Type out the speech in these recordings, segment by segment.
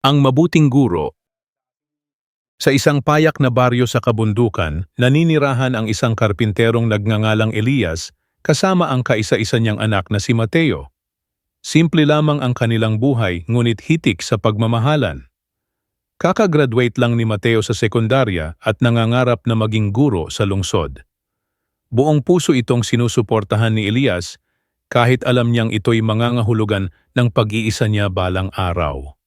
Ang mabuting guro Sa isang payak na baryo sa kabundukan, naninirahan ang isang karpinterong nagngangalang Elias kasama ang kaisa-isa niyang anak na si Mateo. Simple lamang ang kanilang buhay ngunit hitik sa pagmamahalan. Kakagraduate lang ni Mateo sa sekundarya at nangangarap na maging guro sa lungsod. Buong puso itong sinusuportahan ni Elias kahit alam niyang ito'y mangangahulugan ng pag-iisa niya balang araw.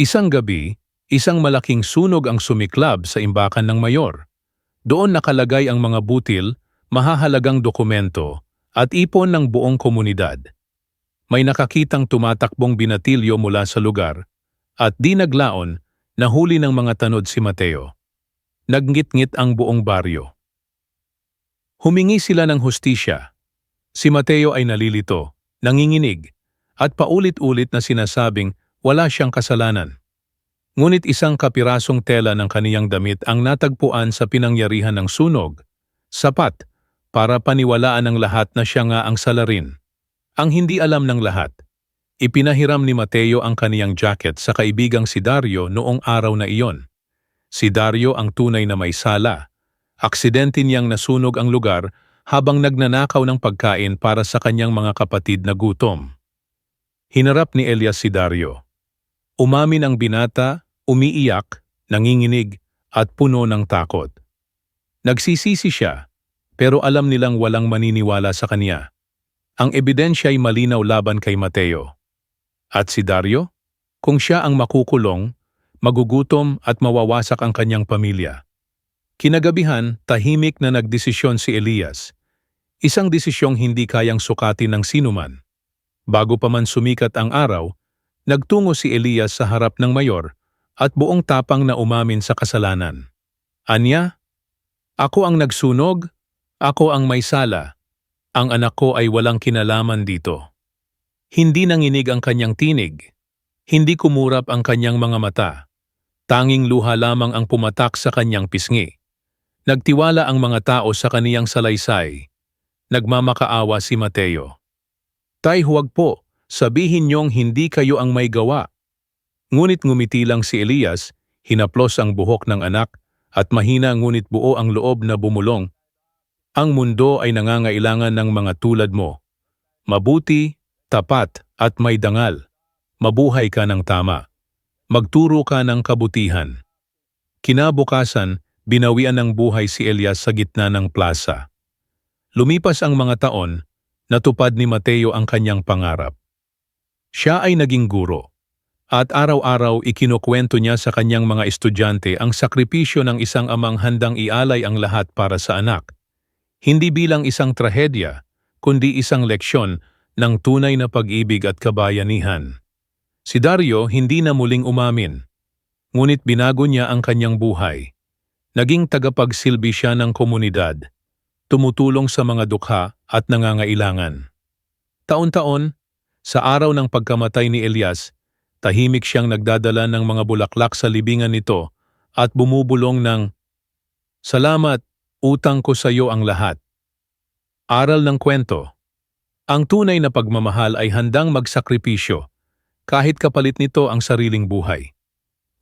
Isang gabi, isang malaking sunog ang sumiklab sa imbakan ng mayor. Doon nakalagay ang mga butil, mahahalagang dokumento, at ipon ng buong komunidad. May nakakitang tumatakbong binatilyo mula sa lugar, at di naglaon, nahuli ng mga tanod si Mateo. Nagnggit-ngit ang buong baryo. Humingi sila ng hustisya. Si Mateo ay nalilito, nanginginig, at paulit-ulit na sinasabing wala siyang kasalanan. Ngunit isang kapirasong tela ng kaniyang damit ang natagpuan sa pinangyarihan ng sunog, sapat para paniwalaan ng lahat na siya nga ang salarin. Ang hindi alam ng lahat, ipinahiram ni Mateo ang kaniyang jacket sa kaibigang si Dario noong araw na iyon. Si Dario ang tunay na may sala. Aksidente niyang nasunog ang lugar habang nagnanakaw ng pagkain para sa kanyang mga kapatid na gutom. Hinarap ni Elias si Dario. Umamin ang binata, umiiyak, nanginginig, at puno ng takot. Nagsisisi siya, pero alam nilang walang maniniwala sa kanya. Ang ebidensya ay malinaw laban kay Mateo. At si Dario? Kung siya ang makukulong, magugutom at mawawasak ang kanyang pamilya. Kinagabihan, tahimik na nagdesisyon si Elias. Isang desisyong hindi kayang sukatin ng sinuman. Bago pa man sumikat ang araw, Nagtungo si Elias sa harap ng mayor at buong tapang na umamin sa kasalanan. Anya, ako ang nagsunog, ako ang may sala, ang anak ko ay walang kinalaman dito. Hindi nanginig ang kanyang tinig, hindi kumurap ang kanyang mga mata, tanging luha lamang ang pumatak sa kanyang pisngi. Nagtiwala ang mga tao sa kaniyang salaysay. Nagmamakaawa si Mateo. Tay huwag po, sabihin niyong hindi kayo ang may gawa. Ngunit ngumiti lang si Elias, hinaplos ang buhok ng anak, at mahina ngunit buo ang loob na bumulong. Ang mundo ay nangangailangan ng mga tulad mo. Mabuti, tapat, at may dangal. Mabuhay ka ng tama. Magturo ka ng kabutihan. Kinabukasan, binawian ng buhay si Elias sa gitna ng plaza. Lumipas ang mga taon, natupad ni Mateo ang kanyang pangarap. Siya ay naging guro. At araw-araw ikinukwento niya sa kanyang mga estudyante ang sakripisyo ng isang amang handang ialay ang lahat para sa anak. Hindi bilang isang trahedya, kundi isang leksyon ng tunay na pag-ibig at kabayanihan. Si Dario hindi na muling umamin, ngunit binago niya ang kanyang buhay. Naging tagapagsilbi siya ng komunidad, tumutulong sa mga dukha at nangangailangan. Taon-taon, sa araw ng pagkamatay ni Elias, tahimik siyang nagdadala ng mga bulaklak sa libingan nito at bumubulong ng, Salamat, utang ko sa iyo ang lahat. Aral ng kwento Ang tunay na pagmamahal ay handang magsakripisyo, kahit kapalit nito ang sariling buhay.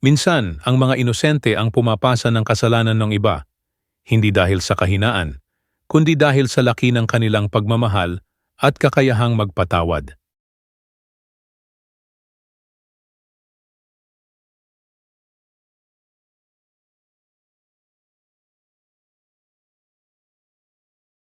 Minsan, ang mga inosente ang pumapasa ng kasalanan ng iba, hindi dahil sa kahinaan, kundi dahil sa laki ng kanilang pagmamahal at kakayahang magpatawad.